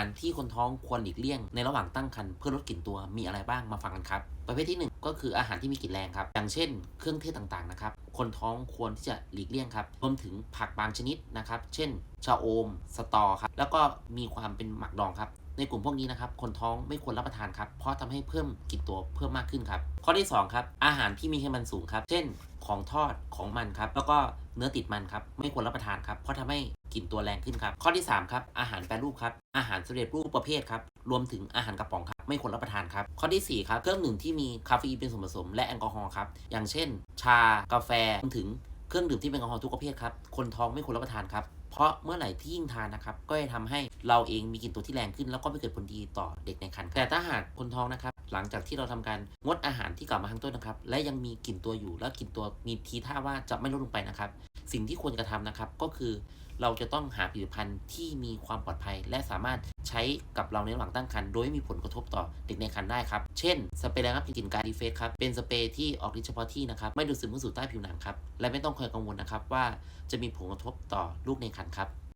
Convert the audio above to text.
ารที่คนท้องควรหลีกเลี่ยงในระหว่างตั้งครรภ์เพื่อลดกลิ่นตัวมีอะไรบ้างมาฟังกันครับ ประเภทที่หนึ่งก็คืออาหารที่มีกลิ่นแรงครับ อย่างเช่น เครื่องเทศต่างๆนะครับคนท้องควรที่จะหลีกเลี่ยงครับรวมถึงผักบางชนิดนะครับ เช่นชะอม สตอครับแล้วก็มีความเป็นหมักดองครับ ในกลุ่มพวกนี้นะครับคนท้องไม่ควรรับประทานครับเพราะทำให้เพิ่มกลิ่นตัวเพิ่มมากขึ้นครับข้อที่สองครับอาหารที่มีไขมันสูงครับ เช่นของทอดของมันครับแล้วก็เนื้อติดมันครับไม่ควรรับประทานครับเพราะทำให้กลิ่นตัวแรงขึ้นครับข้อที่สามครับอาหารแปรรูปครับอาหารสำเร็จรูปประเภทครับรวมถึงอาหารกระป๋องครับไม่ควรรับประทานครับข้อที่สี่ครับเครื่องดื่มที่มีคาเฟอีนเป็นส่วนผสมและแอลกอฮอล์ครับอย่างเช่น ชา กาแฟรวมถึงเครื่องดื่มที่เป็นแอลกอฮอล์ทุกประเภทครับคนท้องไม่ควรรับประทานครับ เพราะเมื่อไหร่ที่ยิ่งทานนะครับ ก็จะทำให้เราเองมีกลิ่นตัวที่แรงขึ้น แล้วก็ไม่เกิดผลดีต่อเด็กในครรภ์แต่ถ้าหากคนท้องนะครับ หลังจากที่เราทำการงดอาหารที่กล่าวมาข้างต้นนะครับ และยังมีกลิ่นตัวอยู่ และกลิ่นตัวมีทีท่าว่าจะไม่ลดลงไปนะครับ สิ่งที่ควรกระทำนะครับก็คือเราจะต้องหาผลิตภัณฑ์ที่มีความปลอดภัย และสามารถใช้กับเราในระหว่างตั้งครรภ์โดยไม่มีผลกระทบต่อเด็กในครรภ์ได้ครับ เช่น สเปรย์ระงับกลิ่นกายดีเฟสครับเป็นสเปรย์ที่ออกฤทธิ์เฉพาะที่นะครับไม่ดูดซึมเข้าสู่ใต้ผิวหนังครับและไม่ต้องคอยกังวลนะครับว่าจะมีผลกระทบต่อลูกในครรภ์ครับ